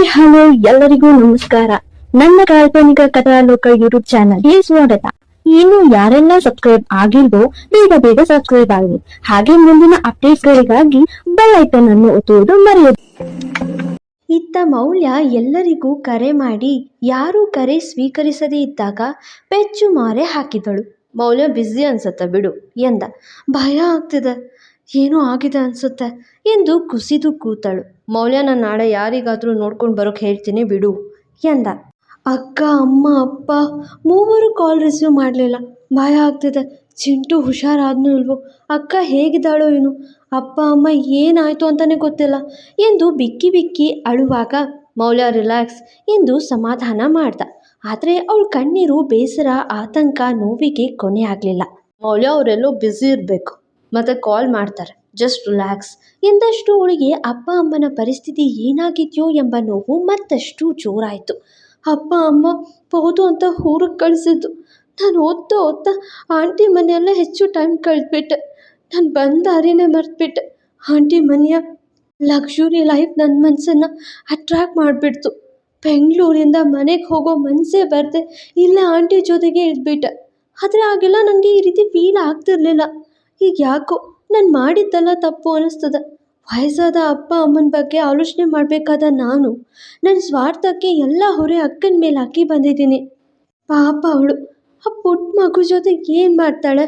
Hi hello, ಎಲ್ಲರಿಗೂ ನಮಸ್ಕಾರ. ನನ್ನ ಕಾಲ್ಪನಿಕ ಕಥಾಲೋಕ ಯೂಟ್ಯೂಬ್ ಚಾನಲ್ಗೆ ಸ್ವಾಗತ. ಇನ್ನು ಯಾರೆಲ್ಲ ಸಬ್ಸ್ಕ್ರೈಬ್ ಆಗಿಲ್ವೋ, ಬೇಗ ಬೇಗ ಸಬ್ಸ್ಕ್ರೈಬ್ ಆಗಿ. ಹಾಗೆ ಮುಂದಿನ ಅಪ್ಡೇಟ್ಗಳಿಗಾಗಿ ಬೆಲ್ ಐಕನ್ ಅನ್ನು ಒತ್ತುವುದು ಮರೆಯದು. ಇತ್ತ ಮೌಲ್ಯ ಎಲ್ಲರಿಗೂ ಕರೆ ಮಾಡಿ, ಯಾರೂ ಕರೆ ಸ್ವೀಕರಿಸದೇ ಇದ್ದಾಗ ಪೆಚ್ಚು ಮಾರೆ ಹಾಕಿದಳು. ಮೌಲ್ಯ ಬ್ಯುಸಿ ಅನ್ಸತ್ತ ಬಿಡು, ಎಂದ. ಭಯ ಆಗ್ತಿದೆ. ಏನೋ ಆಗಿದೆ ಅನ್ಸುತ್ತೆ. ಎಂದು ಕುಸಿದು ಕೂತಳು. ಮೌಲ್ಯ ನಾನು ನಾಳೆ ಯಾರಿಗಾದರೂ ನೋಡ್ಕೊಂಡು ಬರೋಕೆ ಹೇಳ್ತೀನಿ ಬಿಡು ಎಂದ. ಅಕ್ಕ, ಅಮ್ಮ, ಅಪ್ಪ, ಮೂವರು ಕಾಲ್ ರಿಸೀವ್ ಮಾಡಲಿಲ್ಲ. ಭಯ ಆಗ್ತಿದೆ. ಚಿಂಟು ಹುಷಾರಾದ್ನೋ ಇಲ್ವೋ? ಅಕ್ಕ ಹೇಗಿದ್ದಾಳೋ ಏನು? ಅಪ್ಪ, ಅಮ್ಮ ಏನಾಯಿತು ಅಂತಲೇ ಗೊತ್ತಿಲ್ಲ ಎಂದು ಬಿಕ್ಕಿ ಬಿಕ್ಕಿ ಅಳುವಾಗ ಮೌಲ್ಯ ರಿಲ್ಯಾಕ್ಸ್ ಎಂದು ಸಮಾಧಾನ ಮಾಡ್ದ. ಆದರೆ ಅವಳ ಕಣ್ಣೀರು ಬೇಸರ, ಆತಂಕ, ನೋವಿಗೆ ಕೊನೆ ಆಗಲಿಲ್ಲ. ಮೌಲ್ಯ ಅವರೆಲ್ಲೋ ಬ್ಯುಸಿ ಇರಬೇಕು. ಮತ್ತು ಕಾಲ್ ಮಾಡ್ತಾರೆ. ಜಸ್ಟ್ ರಿಲ್ಯಾಕ್ಸ್ ಎಂದಷ್ಟು ಅವಳಿಗೆ ಅಪ್ಪ ಅಮ್ಮನ ಪರಿಸ್ಥಿತಿ ಏನಾಗಿದೆಯೋ ಎಂಬ ನೋವು ಮತ್ತಷ್ಟು ಜೋರಾಯಿತು. ಅಪ್ಪ, ಅಮ್ಮ ಹೌದು ಅಂತ ಊರಿಗೆ ಕಳಿಸಿದ್ದು. ನಾನು ಓದ್ತಾ ಓದ್ತಾ ಆಂಟಿ ಮನೆಯಲ್ಲೇ ಹೆಚ್ಚು ಟೈಮ್ ಕಳೆದ್ಬಿಟ್ಟೆ. ನಾನು ಬಂದ ದಾರಿನೇ ಮರೆತ್ಬಿಟ್ಟೆ. ಆಂಟಿ ಮನೆಯ ಲಕ್ಷುರಿ ಲೈಫ್ ನನ್ನ ಮನಸ್ಸನ್ನು ಅಟ್ರ್ಯಾಕ್ಟ್ ಮಾಡಿಬಿಡ್ತು. ಬೆಂಗಳೂರಿಂದ ಮನೆಗೆ ಹೋಗೋ ಮನಸ್ಸೇ ಬರದೆ ಇಲ್ಲೇ ಆಂಟಿ ಜೊತೆಗೆ ಇದ್ಬಿಟ್ಟೆ. ಆದರೆ ಆಗೆಲ್ಲ ನನಗೆ ಈ ರೀತಿ ಫೀಲ್ ಆಗ್ತಿರ್ಲಿಲ್ಲ. ಈಗ ಯಾಕೋ ನಾನು ಮಾಡಿದ್ದೆಲ್ಲ ತಪ್ಪು ಅನ್ನಿಸ್ತದೆ ವಯಸ್ಸಾದ ಅಪ್ಪ ಅಮ್ಮನ ಬಗ್ಗೆ ಆಲೋಚನೆ ಮಾಡಬೇಕಾದ ನಾನು. ನನ್ನ ಸ್ವಾರ್ಥಕ್ಕೆ ಎಲ್ಲ ಹೊರೆ ಅಕ್ಕನ ಮೇಲೆ ಹಾಕಿ ಬಂದಿದ್ದೀನಿ. ಪಾಪ ಅವಳು. ಆ ಪುಟ್ಟ ಮಗು ಜೊತೆ ಏನು ಮಾಡ್ತಾಳೆ?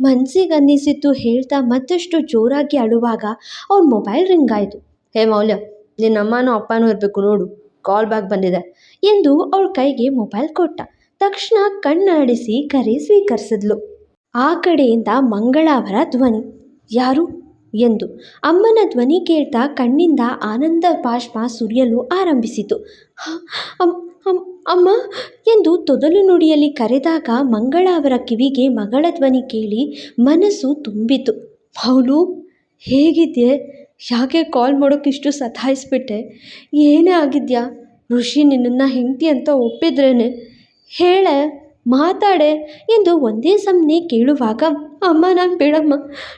ಮನ್ಸಿಗೆ ಅನ್ನಿಸಿದ್ದು ಹೇಳ್ತಾ ಮತ್ತಷ್ಟು ಜೋರಾಗಿ ಅಳುವಾಗ ಅವ್ರ ಮೊಬೈಲ್ ರಿಂಗ್ ಆಯಿತು. ಹೇ ಮೌಲ್ಯ ನಿನ್ನ ಅಮ್ಮನೂ ಅಪ್ಪನೂ ಇರಬೇಕು ನೋಡು. ಕಾಲ್ ಬ್ಯಾಕ್ ಬಂದಿದೆ ಎಂದು ಅವಳ ಕೈಗೆ ಮೊಬೈಲ್ ಕೊಟ್ಟ. ತಕ್ಷಣ ಕಣ್ಣಾಡಿಸಿ ಕರೆ ಸ್ವೀಕರಿಸಿದ್ಲು. ಆ ಕಡೆಯಿಂದ ಮಂಗಳಾವರ ಧ್ವನಿ. ಯಾರು? ಎಂದು. ಅಮ್ಮನ ಧ್ವನಿ ಕೇಳ್ತಾ ಕಣ್ಣಿಂದ ಆನಂದ ಬಾಷ್ಪ ಸುರಿಯಲು ಆರಂಭಿಸಿತು. ಅಮ್ಮ ಎಂದು ತೊದಲು ನುಡಿಯಲ್ಲಿ ಕರೆದಾಗ ಮಂಗಳ ಅವರ ಕಿವಿಗೆ ಮಗಳ ಧ್ವನಿ ಕೇಳಿ ಮನಸ್ಸು ತುಂಬಿತು. ಹೌಲು ಹೇಗಿದ್ಯೆ? ಯಾಕೆ ಕಾಲ್ ಮಾಡೋಕ್ಕಿಷ್ಟು ಸತಾಯಿಸ್ಬಿಟ್ಟೆ? ಏನೇ ಆಗಿದ್ಯಾ? ಋಷಿ ನಿನ್ನನ್ನು ಹೆಂಡತಿ ಅಂತ ಒಪ್ಪಿದ್ರೇನೆ. ಹೇಳೆ ಮಾತಾಡೆ ಎಂದು ಒಂದೇ ಸಮನೆ ಕೇಳುವಾಗ, ಅಮ್ಮ, ನಾನು ಬೇಡಮ್ಮ.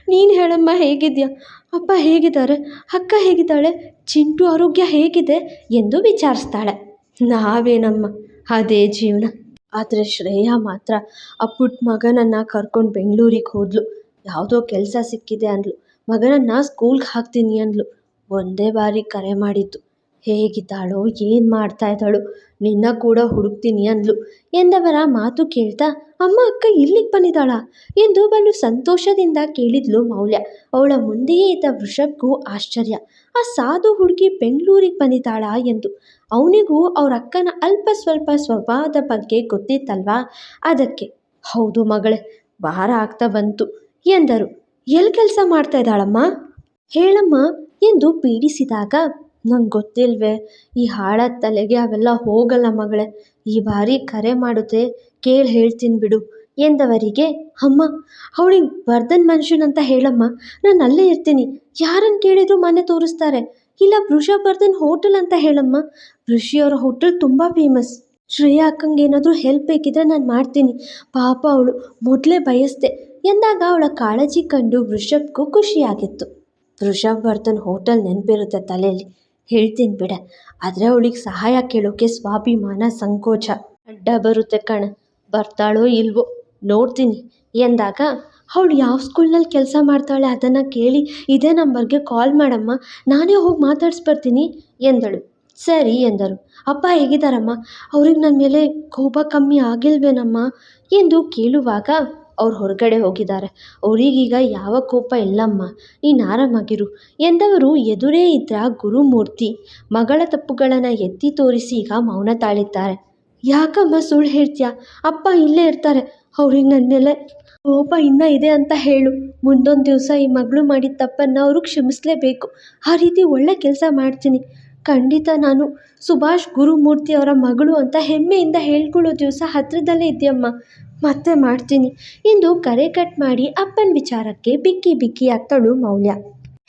ನೀನು ಹೇಳಮ್ಮ, ಹೇಗಿದ್ಯಾ? ಅಪ್ಪ ಹೇಗಿದ್ದಾರೆ? ಅಕ್ಕ ಹೇಗಿದ್ದಾಳೆ? ಚಿಂಟು ಆರೋಗ್ಯ ಹೇಗಿದೆ? ಎಂದು ವಿಚಾರಿಸ್ತಾಳೆ. ನಾವೇನಮ್ಮ? ಅದೇ ಜೀವನ. ಆದರೆ ಶ್ರೇಯಾ ಮಾತ್ರ ಆ ಪುಟ್ಟ ಮಗನನ್ನು ಕರ್ಕೊಂಡು ಬೆಂಗಳೂರಿಗೆ ಹೋದ್ಲು. ಯಾವುದೋ ಕೆಲಸ ಸಿಕ್ಕಿದೆ ಅಂದ್ಲು. ಮಗನನ್ನು ಸ್ಕೂಲ್ಗೆ ಹಾಕ್ತೀನಿ ಅಂದ್ಲು. ಒಂದೇ ಬಾರಿ ಕರೆ ಮಾಡಿದ್ದು. ಹೇಗಿದ್ದಾಳೋ, ಏನು ಮಾಡ್ತಾ ಇದ್ದಾಳೋ, ನಿನ್ನ ಕೂಡ ಹುಡುಕ್ತೀನಿ ಅಂದ್ಲು. ಎಂದವರ ಮಾತು ಕೇಳ್ತಾ, ಅಮ್ಮ, ಅಕ್ಕ ಇಲ್ಲಿಗೆ ಬಂದಿದ್ದಾಳ ಎಂದು ಬಲು ಸಂತೋಷದಿಂದ ಕೇಳಿದ್ಲು ಮೌಲ್ಯ. ಅವಳ ಮುಂದೆಯೇ ಇದ್ದ ವೃಷಭ್ಗೂ ಆಶ್ಚರ್ಯ. ಆ ಸಾಧು ಹುಡುಗಿ ಬೆಂಗಳೂರಿಗೆ ಬಂದಿದ್ದಾಳ ಎಂದು. ಅವನಿಗೂ ಅವರ ಅಕ್ಕನ ಅಲ್ಪ ಸ್ವಲ್ಪ ಸ್ವಭಾವದ ಬಗ್ಗೆ ಗೊತ್ತಿತ್ತಲ್ವಾ? ಅದಕ್ಕೆ. ಹೌದು ಮಗಳೇ ವಾರ ಆಗ್ತಾ ಬಂತು ಎಂದರು. ಎಲ್ಲಿ ಕೆಲಸ ಮಾಡ್ತಾ ಇದ್ದಾಳಮ್ಮ? ಹೇಳಮ್ಮ ಎಂದು ಪೀಡಿಸಿದಾಗ ನಂಗೆ ಗೊತ್ತಿಲ್ವೆ, ಈ ಹಾಳಾದ ತಲೆಗೆ ಅವೆಲ್ಲ ಹೋಗಲ್ಲ ಮಗಳೇ. ಈ ಬಾರಿ ಕರೆ ಮಾಡುತ್ತೆ ಕೇಳಿ ಹೇಳ್ತೀನಿ ಬಿಡು ಎಂದವರಿಗೆ, ಅಮ್ಮ, ಅವಳಿಗೆ ವರ್ಧನ್ ಮನುಷ್ಯನಂತ ಹೇಳಮ್ಮ, ನಾನು ಅಲ್ಲೇ ಇರ್ತೀನಿ. ಯಾರನ್ನು ಕೇಳಿದ್ರು ಮನೆ ತೋರಿಸ್ತಾರೆ. ಇಲ್ಲ ವೃಷಭರ್ಧನ್ ಹೋಟೆಲ್ ಅಂತ ಹೇಳಮ್ಮ. ಋಷಿಯವರ ಹೋಟೆಲ್ ತುಂಬ ಫೇಮಸ್ ಶ್ರೇಯಾ ಅಕ್ಕಂಗೆ ಏನಾದರೂ ಹೆಲ್ಪ್ ಬೇಕಿದ್ರೆ ನಾನು ಮಾಡ್ತೀನಿ. ಪಾಪ ಅವಳು ಮೊದಲೇ ಬಯಸ್ದೆ. ಎಂದಾಗ ಅವಳ ಕಾಳಜಿ ಕಂಡು ವೃಷಭ್ಗೂ ಖುಷಿಯಾಗಿತ್ತು. ವೃಷಭವರ್ಧನ್ ಹೋಟೆಲ್ ನೆನಪಿರುತ್ತೆ ತಲೆಯಲ್ಲಿ ಹೇಳ್ತೀನಿ ಬಿಡ. ಆದರೆ ಅವಳಿಗೆ ಸಹಾಯ ಕೇಳೋಕ್ಕೆ ಸ್ವಾಭಿಮಾನ ಸಂಕೋಚ. ಅಡ್ಡ ಬರುತ್ತೆ ಕಣ. ಬರ್ತಾಳೋ ಇಲ್ವೋ? ನೋಡ್ತೀನಿ. ಎಂದಾಗ, ಅವಳು ಯಾವ ಸ್ಕೂಲ್ನಲ್ಲಿ ಕೆಲಸ ಮಾಡ್ತಾಳೆ ಅದನ್ನು ಕೇಳಿ ಇದೇ ನಂಬರ್ಗೆ ಕಾಲ್ ಮಾಡಮ್ಮ. ನಾನೇ ಹೋಗಿ ಮಾತಾಡ್ಸ್ಬರ್ತೀನಿ, ಎಂದಳು. ಸರಿ, ಎಂದರು. ಅಪ್ಪ ಹೇಗಿದ್ದಾರಮ್ಮ ಅವ್ರಿಗೆ ನನ್ನ ಮೇಲೆ ಕೋಪ ಕಮ್ಮಿ ಆಗಿಲ್ವೇನಮ್ಮ? ಎಂದು ಕೇಳುವಾಗ ಅವ್ರು ಹೊರಗಡೆ ಹೋಗಿದ್ದಾರೆ. ಅವರಿಗೀಗ ಯಾವ ಕೋಪ ಇಲ್ಲಮ್ಮ, ನೀನು ಆರಾಮಾಗಿರು. ಎಂದವರು ಎದುರೇ ಇದ್ದ ಗುರುಮೂರ್ತಿ ಮಗಳ ತಪ್ಪುಗಳನ್ನು ಎತ್ತಿ ತೋರಿಸಿ ಈಗ ಮೌನ ತಾಳಿದ್ದಾರೆ. ಯಾಕಮ್ಮ ಸುಳ್ಳು ಹೇಳ್ತೀಯಾ? ಅಪ್ಪ ಇಲ್ಲೇ ಇರ್ತಾರೆ. ಅವ್ರಿಗೆ ನನ್ನ ಮೇಲೆ ಕೋಪ ಇನ್ನೂ ಇದೆ ಅಂತ ಹೇಳು. ಮುಂದೊಂದು ದಿವಸ ಈ ಮಗಳು ಮಾಡಿದ ತಪ್ಪನ್ನು ಅವರು ಕ್ಷಮಿಸಲೇಬೇಕು. ಆ ರೀತಿ ಒಳ್ಳೆ ಕೆಲಸ ಮಾಡ್ತೀನಿ. ಖಂಡಿತ ನಾನು ಸುಭಾಷ್ ಗುರುಮೂರ್ತಿ ಅವರ ಮಗಳು ಅಂತ ಹೆಮ್ಮೆಯಿಂದ ಹೇಳ್ಕೊಳ್ಳೋ ದಿವಸ ಹತ್ರದಲ್ಲೇ ಇದೆಯಮ್ಮ. ಮತ್ತೆ ಮಾಡ್ತೀನಿ. ಎಂದು ಕರೆ ಕಟ್ ಮಾಡಿ ಅಪ್ಪನ ವಿಚಾರಕ್ಕೆ ಬಿಕ್ಕಿ ಬಿಕ್ಕಿ ಆಗ್ತಾಳು ಮೌಲ್ಯ.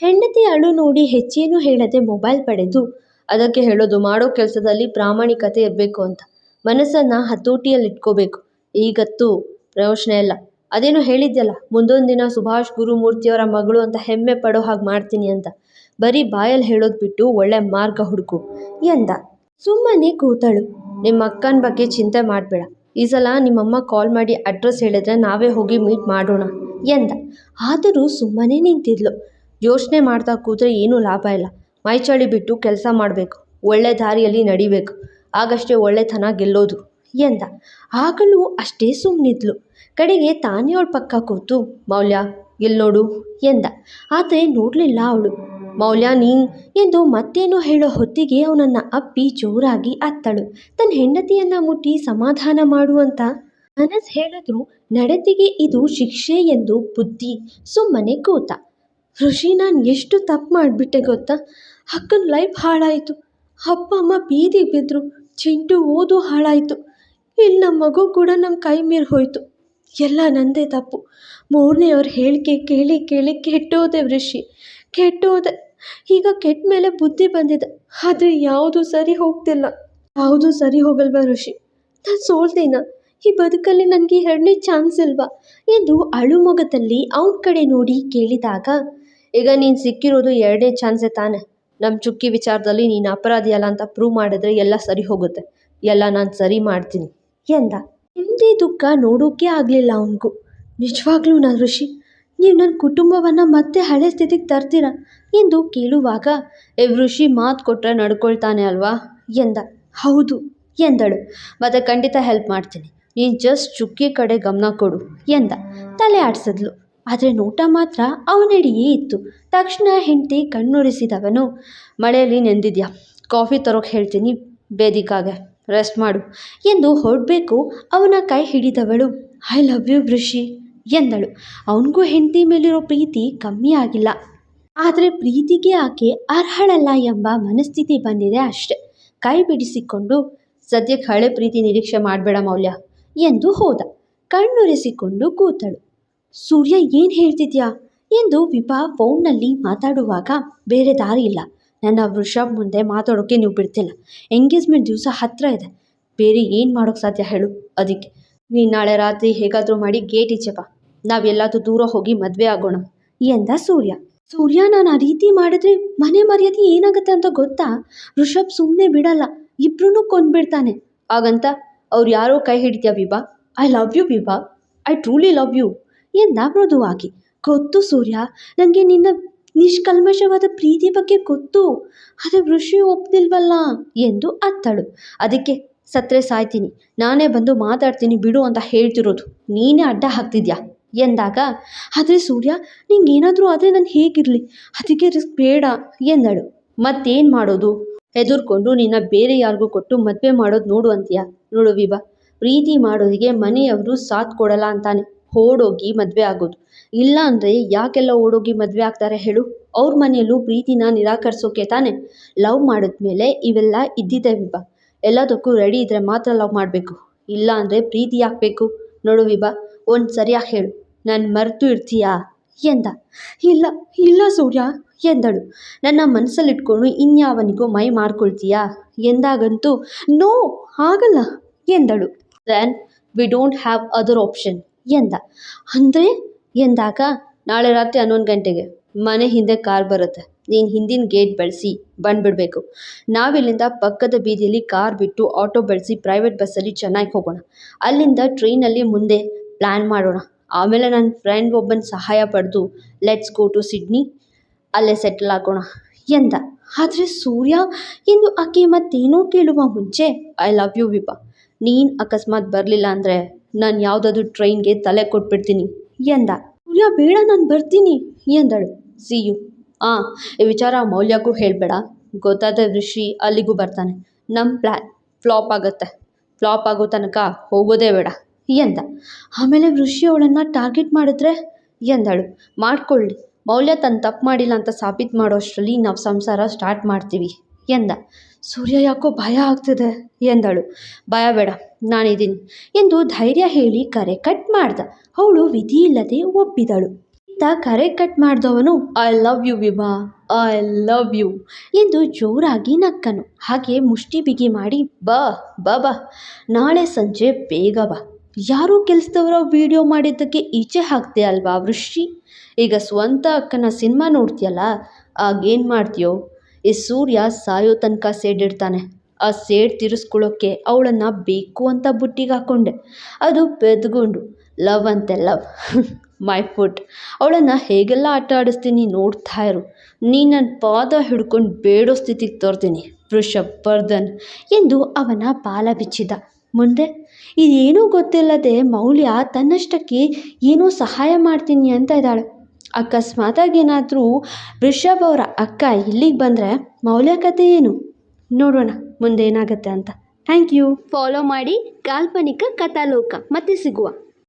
ಹೆಂಡತಿ ಅಳು ನೋಡಿ ಹೆಚ್ಚೇನೂ ಹೇಳದೆ ಮೊಬೈಲ್ ಪಡೆದು, ಅದಕ್ಕೆ ಹೇಳೋದು ಮಾಡೋ ಕೆಲಸದಲ್ಲಿ ಪ್ರಾಮಾಣಿಕತೆ ಇರಬೇಕು ಅಂತ. ಮನಸ್ಸನ್ನು ಹತೋಟಿಯಲ್ಲಿ ಇಟ್ಕೋಬೇಕು ಈಗತ್ತು ಪ್ರಯೋಜನ ಇಲ್ಲ ಅದೇನು ಹೇಳಿದ್ಯಲ್ಲ ಮುಂದೊಂದು ದಿನ ಸುಭಾಷ್ ಗುರುಮೂರ್ತಿಯವರ ಮಗಳು ಅಂತ ಹೆಮ್ಮೆ ಪಡೋ ಹಾಗೆ ಮಾಡ್ತೀನಿ ಅಂತ. ಬರೀ ಬಾಯಲ್ಲಿ ಹೇಳೋದು ಬಿಟ್ಟು ಒಳ್ಳೆ ಮಾರ್ಗ ಹುಡುಕು ಎಂದ. ಸುಮ್ಮನೆ ಕೂತಳು. ನಿಮ್ಮ ಅಕ್ಕನ ಬಗ್ಗೆ ಚಿಂತೆ ಮಾಡಬೇಡ. ಈ ಸಲ ನಿಮ್ಮಮ್ಮ ಕಾಲ್ ಮಾಡಿ ಅಡ್ರೆಸ್ ಹೇಳಿದ್ರೆ ನಾವೇ ಹೋಗಿ ಮೀಟ್ ಮಾಡೋಣ ಎಂದ. ಆದರೂ ಸುಮ್ಮನೆ ನಿಂತಿದ್ಲು. ಯೋಚನೆ ಮಾಡ್ತಾ ಕೂತ್ರೆ ಏನೂ ಲಾಭ ಇಲ್ಲ. ಮೈಚಳಿ ಬಿಟ್ಟು ಕೆಲಸ ಮಾಡಬೇಕು. ಒಳ್ಳೆ ದಾರಿಯಲ್ಲಿ ನಡಿಬೇಕು. ಆಗಷ್ಟೇ ಒಳ್ಳೆತನ ಗೆಲ್ಲೋದು ಎಂದ. ಆಗಲೂ ಅಷ್ಟೇ ಸುಮ್ಮನಿದ್ಲು ಕಡೆಗೆ ತಾನೇ ಅವಳ ಪಕ್ಕ ಕೂತು, ಮೌಲ್ಯ ಇಲ್ಲಿ ನೋಡು ಎಂದ. ಆದರೆ ನೋಡಲಿಲ್ಲ ಅವಳು. ಮೌಲ್ಯ ನೀನ್ ಎಂದು ಮತ್ತೇನೋ ಹೇಳೋ ಹೊತ್ತಿಗೆ ಅವನನ್ನು ಅಪ್ಪಿ ಜೋರಾಗಿ ಅತ್ತಳು. ತನ್ನ ಹೆಂಡತಿಯನ್ನು ಮುಟ್ಟಿ ಸಮಾಧಾನ ಮಾಡುವಂತ ಅನಸ್ ಹೇಳಿದ್ರು ನಡತೆಗೆ ಇದು ಶಿಕ್ಷೆ ಎಂದು ಬುದ್ಧಿ, ಸುಮ್ಮನೆ ಕೂತ. ಋಷಿ, ನಾನು ಎಷ್ಟು ತಪ್ಪು ಮಾಡಿಬಿಟ್ಟೆ ಗೊತ್ತಾ? ಅಕ್ಕನ ಲೈಫ್ ಹಾಳಾಯಿತು. ಅಪ್ಪ, ಅಮ್ಮ ಬೀದಿಗೆ ಬಿದ್ದರು ಚಿಂಟು ಓದು ಹಾಳಾಯಿತು. ಇಲ್ಲಿ ನಮ್ಮ ಮಗು ಕೂಡ ನಮ್ಮ ಕೈ ಮೀರಿ ಹೋಯಿತು. ಎಲ್ಲ ನಂದೇ ತಪ್ಪು. ಮೂರನೆಯವ್ರ ಹೇಳಿಕೆ ಕೇಳಿ ಕೇಳಿ ಕೆಟ್ಟೋದೆ ಋಷಿ. ಕೆಟ್ಟೋದೆ. ಈಗ ಕೆಟ್ಟ ಮೇಲೆ ಬುದ್ಧಿ ಬಂದಿದೆ. ಆದರೆ ಯಾವುದು ಸರಿ ಹೋಗ್ತಿಲ್ಲ. ಯಾವುದು ಸರಿ ಹೋಗಲ್ವಾ ಋಷಿ? ನಾನು ಸೋಲ್ತೇನ? ಈ ಬದುಕಲ್ಲಿ ನನಗೆ ಎರಡನೇ ಚಾನ್ಸ್ ಇಲ್ವಾ? ಎಂದು ಅಳುಮೊಗದಲ್ಲಿ ಅವನ ಕಡೆ ನೋಡಿ ಕೇಳಿದಾಗ, ಈಗ ನೀನು ಸಿಕ್ಕಿರೋದು ಎರಡನೇ ಚಾನ್ಸೇ ತಾನೆ. ನಮ್ಮ ಚುಕ್ಕಿ ವಿಚಾರದಲ್ಲಿ ನೀನು ಅಪರಾಧಿ ಅಲ್ಲ ಅಂತ ಪ್ರೂವ್ ಮಾಡಿದ್ರೆ ಎಲ್ಲ ಸರಿ ಹೋಗುತ್ತೆ. ಎಲ್ಲ ನಾನು ಸರಿ ಮಾಡ್ತೀನಿ. ಎಂದ. ಹಿಂದೆ ದುಃಖ ನೋಡೋಕೆ ಆಗಲಿಲ್ಲ ಅವನಿಗೂ. ನಿಜವಾಗ್ಲೂ ನಾ ಋಷಿ? ನೀವು ನನ್ನ ಕುಟುಂಬವನ್ನು ಮತ್ತೆ ಹಳೆ ಸ್ಥಿತಿಗೆ ತರ್ತೀರಾ? ಎಂದು ಕೇಳುವಾಗ ಏ ಋಷಿ ಮಾತು ಕೊಟ್ಟರೆ ನಡ್ಕೊಳ್ತಾನೆ ಅಲ್ವಾ? ಎಂದ. ಹೌದು, ಎಂದಳು. ಮತ್ತೆ ಖಂಡಿತ ಹೆಲ್ಪ್ ಮಾಡ್ತೀನಿ. ನೀನು ಜಸ್ಟ್ ಚುಕ್ಕಿ ಕಡೆ ಗಮನ ಕೊಡು, ಎಂದ. ತಲೆ ಆಡಿಸಿದ್ಲು. ಆದರೆ ನೋಟ ಮಾತ್ರ ಅವನಡಿಯೇ ಇತ್ತು. ತಕ್ಷಣ ಹೆಂಡತಿ ಕಣ್ಣುರಿಸಿದವನು, ಮಳೆಯಲ್ಲಿ ನೆಂದಿದ್ಯಾ? ಕಾಫಿ ತರೋಕೆ ಹೇಳ್ತೀನಿ, ಬೇದಿಕಾಗೆ. ರೆಸ್ಟ್ ಮಾಡು, ಎಂದು ಹೊರಡಬೇಕು ಅವನ ಕೈ ಹಿಡಿದವಳು. ಐ ಲವ್ ಯು ಬೃಷಿ ಎಂದಳು. ಅವನಿಗೂ ಹೆಂಡತಿ ಮೇಲಿರೋ ಪ್ರೀತಿ ಕಮ್ಮಿ ಆಗಿಲ್ಲ. ಆದರೆ ಪ್ರೀತಿಗೆ ಆಕೆ ಅರ್ಹಳಲ್ಲ ಎಂಬ ಮನಸ್ಥಿತಿ ಬಂದಿದೆ ಅಷ್ಟೆ. ಕೈ ಬಿಡಿಸಿಕೊಂಡು, ಸದ್ಯಕ್ಕೆ ಹಳೆ ಪ್ರೀತಿ ನಿರೀಕ್ಷೆ ಮಾಡಬೇಡ ಮೌಲ್ಯ ಎಂದು ಹೋದ. ಕಣ್ಣುರೆಸಿಕೊಂಡು ಕೂತಳು. ಸೂರ್ಯ, ಏನು ಹೇಳ್ತಿದ್ಯಾ? ಎಂದು ವಿಭಾ ಫೋನ್ನಲ್ಲಿ ಮಾತಾಡುವಾಗ, ಬೇರೆ ದಾರಿ ಇಲ್ಲ. ನನ್ನ ವೃಷಭ್ ಮುಂದೆ ಮಾತಾಡೋಕ್ಕೆ ನೀವು ಬಿಡ್ತಿಲ್ಲ. ಎಂಗೇಜ್ಮೆಂಟ್ ದಿವಸ ಹತ್ತಿರ ಇದೆ. ಬೇರೆ ಏನು ಮಾಡೋಕ್ಕೆ ಸಾಧ್ಯ ಹೇಳು, ಅದಕ್ಕೆ. ನೀನು ನಾಳೆ ರಾತ್ರಿ ಹೇಗಾದರೂ ಮಾಡಿ ಗೇಟ್ ಈಚೆ ನಾವೆಲ್ಲಾದರೂ ದೂರ ಹೋಗಿ ಮದುವೆ ಆಗೋಣ ಎಂದ ಸೂರ್ಯ. ಸೂರ್ಯ, ನಾನು ಆ ರೀತಿ ಮಾಡಿದ್ರೆ ಮನೆ ಮರ್ಯಾದೆ ಏನಾಗುತ್ತೆ ಅಂತ ಗೊತ್ತಾ? ಋಷಭ್ ಸುಮ್ಮನೆ ಬಿಡಲ್ಲ ಇಬ್ರು ಕೊಂದ್ಬಿಡ್ತಾನೆ. ಹಾಗಂತ ಅವ್ರು ಯಾರೋ ಕೈ ಹಿಡಿತೀಯ Vibha? I love you Vibha, I truly love you, ಎಂದ ಮೃದುವಾಗಿ. ಗೊತ್ತು ಸೂರ್ಯ ನನಗೆ ನಿನ್ನ ನಿಷ್ಕಲ್ಮಶವಾದ ಪ್ರೀತಿ ಬಗ್ಗೆ ಗೊತ್ತು, ಆದರೆ ಋಷಿ ಒಪ್ತಿಲ್ವಲ್ಲ, ಎಂದು ಅತ್ತಳು. ಅದಕ್ಕೆ ಸತ್ರೆ ಸಾಯ್ತೀನಿ, ನಾನೇ ಬಂದು ಮಾತಾಡ್ತೀನಿ ಬಿಡು ಅಂತ ಹೇಳ್ತಿರೋದು, ನೀನೇ ಅಡ್ಡ ಹಾಕ್ತಿದ್ಯಾ? ಎಂದಾಗ, ಆದರೆ ಸೂರ್ಯ, ನಿಂಗೇನಾದರೂ ಆದರೆ ನಾನು ಹೇಗಿರಲಿ? ಅದಕ್ಕೆ ರಿಸ್ಕ್ ಬೇಡ, ಎಂದಳು. ಮತ್ತೇನು ಮಾಡೋದು? ಹೆದರ್ಕೊಂಡು ನಿನ್ನ ಬೇರೆ ಯಾರಿಗೂ ಕೊಟ್ಟು ಮದುವೆ ಮಾಡೋದು ನೋಡು ಅಂತೀಯ? ನೋಡು ವಿಭಾ, ಪ್ರೀತಿ ಮಾಡೋರಿಗೆ ಮನೆಯವರು ಸಾಥ್ ಕೊಡಲ್ಲ ಅಂತಾನೆ. ಓಡೋಗಿ ಮದುವೆ ಆಗೋದು. ಇಲ್ಲ ಅಂದರೆ ಯಾಕೆಲ್ಲ ಓಡೋಗಿ ಮದುವೆ ಆಗ್ತಾರೆ ಹೇಳು? ಅವ್ರ ಮನೆಯಲ್ಲೂ ಪ್ರೀತಿನ ನಿರಾಕರಿಸೋಕೆ ತಾನೆ? ಲವ್ ಮಾಡಿದ್ಮೇಲೆ ಇವೆಲ್ಲ ಇದ್ದಿದ್ದೆ ವಿಭಾ. ಎಲ್ಲದಕ್ಕೂ ರೆಡಿ ಇದ್ದರೆ ಮಾತ್ರ ಲವ್ ಮಾಡಬೇಕು. ಇಲ್ಲ ಅಂದರೆ ಪ್ರೀತಿ ಹಾಕ್ಬೇಕು ನೋಡು ವಿಭಾ ಒಂದು ಸರಿಯಾಗಿ ಹೇಳು. ನಾನು ಮರೆತು ಇರ್ತೀಯಾ? ಎಂದ. ಇಲ್ಲ ಇಲ್ಲ ಸೂರ್ಯ, ಎಂದಳು. ನನ್ನ ಮನಸ್ಸಲ್ಲಿಟ್ಕೊಂಡು ಇನ್ಯಾವನಿಗೂ ಮೈ ಮಾಡ್ಕೊಳ್ತೀಯಾ? ಎಂದಾಗಂತೂ, ನೋ, ಆಗಲ್ಲ, ಎಂದಳು. Then we don't have other option ಎಂದ. ಅಂದರೆ? ಎಂದಾಗ, ನಾಳೆ ರಾತ್ರಿ ಹನ್ನೊಂದು ಗಂಟೆಗೆ. ಮನೆ ಹಿಂದೆ ಕಾರ್ ಬರುತ್ತೆ. ನೀನು ಹಿಂದಿನ ಗೇಟ್ ಬಳಸಿ, ಬಂದುಬಿಡ್ಬೇಕು. ನಾವಿಲ್ಲಿಂದ ಪಕ್ಕದ ಬೀದಿಯಲ್ಲಿ ಕಾರ್ ಬಿಟ್ಟು ಆಟೋ ಬಳಸಿ ಪ್ರೈವೇಟ್ ಬಸ್ಸಲ್ಲಿ ಚೆನ್ನೈಗೆ ಹೋಗೋಣ. ಅಲ್ಲಿಂದ ಟ್ರೈನಲ್ಲಿ ಮುಂದೆ ಪ್ಲ್ಯಾನ್ ಮಾಡೋಣ. ಆಮೇಲೆ ನನ್ನ ಫ್ರೆಂಡ್ ಒಬ್ಬನ ಸಹಾಯ ಪಡೆದು ಲೆಟ್ಸ್ ಗೋ ಟು ಸಿಡ್ನಿ ಅಲ್ಲೇ ಸೆಟ್ಲ್ ಆಗೋಣ, ಎಂದ. ಆದರೆ ಸೂರ್ಯ ಎಂದು ಆಕೆ ಮತ್ತೇನೋ ಕೇಳುವ ಮುಂಚೆ ಐ ಲವ್ ಯು ವಿಭಾ. ನೀನು ಅಕಸ್ಮಾತ್ ಬರಲಿಲ್ಲ ಅಂದರೆ ನಾನು ಯಾವುದಾದ್ರೂ ಟ್ರೈನ್ಗೆ ತಲೆ ಕೊಟ್ಬಿಡ್ತೀನಿ, ಎಂದ. ಸೂರ್ಯ, ಬೇಡ, ನಾನು ಬರ್ತೀನಿ, ಎಂದಳು. ಸಿ ಯು ಹಾಂ ಈ ವಿಚಾರ ಮೌಲ್ಯಕ್ಕೂ ಹೇಳಬೇಡ. ಗೊತ್ತಾದ ಋಷಿ ಅಲ್ಲಿಗೂ ಬರ್ತಾನೆ. ನಮ್ಮ ಪ್ಲ್ಯಾನ್ ಫ್ಲಾಪ್ ಆಗುತ್ತೆ. ಫ್ಲಾಪ್ ಆಗೋ ತನಕ ಹೋಗೋದೇ ಬೇಡ. ಎಂದ. ಆಮೇಲೆ ಋಷಿ ಅವಳನ್ನು ಟಾರ್ಗೆಟ್ ಮಾಡಿದ್ರೆ ಎಂದಳು. ಮಾಡ್ಕೊಳ್ಳಿ. ಮೌಲ್ಯ ತನ್ನ ತಪ್ಪು ಮಾಡಿಲ್ಲ ಅಂತ ಸಾಬೀತು ಮಾಡೋ ಅಷ್ಟರಲ್ಲಿ ನಾವು ಸಂಸಾರ ಸ್ಟಾರ್ಟ್ ಮಾಡ್ತೀವಿ ಎಂದ. ಸೂರ್ಯ ಯಾಕೋ ಭಯ ಆಗ್ತಿದೆ ಎಂದಳು. ಭಯ ಬೇಡ, ನಾನಿದ್ದೀನಿ. ಎಂದು ಧೈರ್ಯ ಹೇಳಿ ಕರೆ ಕಟ್ ಮಾಡ್ದ. ಅವಳು ವಿಧಿ ಇಲ್ಲದೆ ಒಪ್ಪಿದಳು. ಇತ್ತ ಕರೆ ಕಟ್ ಮಾಡಿದವನು I love you Vibha I love you ಎಂದು ಜೋರಾಗಿ ನಕ್ಕನು. ಹಾಗೆ ಮುಷ್ಟಿ ಬಿಗಿ ಮಾಡಿ, ಬಾ ಬಾ ಬಾ. ನಾಳೆ ಸಂಜೆ ಬೇಗ ಬಾ. ಯಾರೋ ಕೆಲಸದವರ ವೀಡಿಯೋ ಮಾಡಿದ್ದಕ್ಕೆ ಈಚೆ ಹಾಕ್ತೆ ಅಲ್ವಾ ವೃಷ್ಟಿ? ಈಗ ಸ್ವಂತ ಅಕ್ಕನ ಸಿನಿಮಾ ನೋಡ್ತೀಯಲ್ಲ ಆಗೇನು ಮಾಡ್ತೀಯೋ? ಈ ಸೂರ್ಯ ಸಾಯೋ ತನಕ ಸೇಡಿಡ್ತಾನೆ. ಆ ಸೇಡ್ ತೀರಿಸ್ಕೊಳ್ಳೋಕ್ಕೆ ಅವಳನ್ನು ಬೇಕು ಅಂತ ಬುಟ್ಟಿಗೆ ಹಾಕ್ಕೊಂಡೆ ಅದು ಬೆದ್ಗೊಂಡು ಲವ್ ಅಂತೆ ಲವ್ ಮೈ ಫುಟ್ ಅವಳನ್ನು ಹೇಗೆಲ್ಲ ಆಟ ಆಡಿಸ್ತೀನಿ ನೋಡ್ತಾ ಇರು. ನೀ ನನ್ನ ಪಾದ ಹಿಡ್ಕೊಂಡು ಬೇಡೋ ಸ್ಥಿತಿಗೆ ತೋರ್ತೀನಿ ವೃಷಭ್ ವರ್ಧನ್ ಎಂದು ಅವನ ಬಾಲ ಬಿಚ್ಚಿದ. ಮುಂದೆ? ಇದೇನೂ ಗೊತ್ತಿಲ್ಲದೆ ಮೌಲ್ಯ ತನ್ನಷ್ಟಕ್ಕೆ ಏನೋ ಸಹಾಯ ಮಾಡ್ತೀನಿ ಅಂತ ಇದ್ದಾಳೆ. ಅಕಸ್ಮಾತಾಗಿ ಏನಾದರೂ ರಿಷಬ್ ಅವರ ಅಕ್ಕ ಇಲ್ಲಿಗೆ ಬಂದರೆ ಮೌಲ್ಯ ಕತೆ ಏನು? ನೋಡೋಣ ಮುಂದೆ ಏನಾಗುತ್ತೆ ಅಂತ. Thank you. ಫಾಲೋ ಮಾಡಿ ಕಾಲ್ಪನಿಕ ಕಥಾಲೋಕ ಮತ್ತೆ ಸಿಗುವ.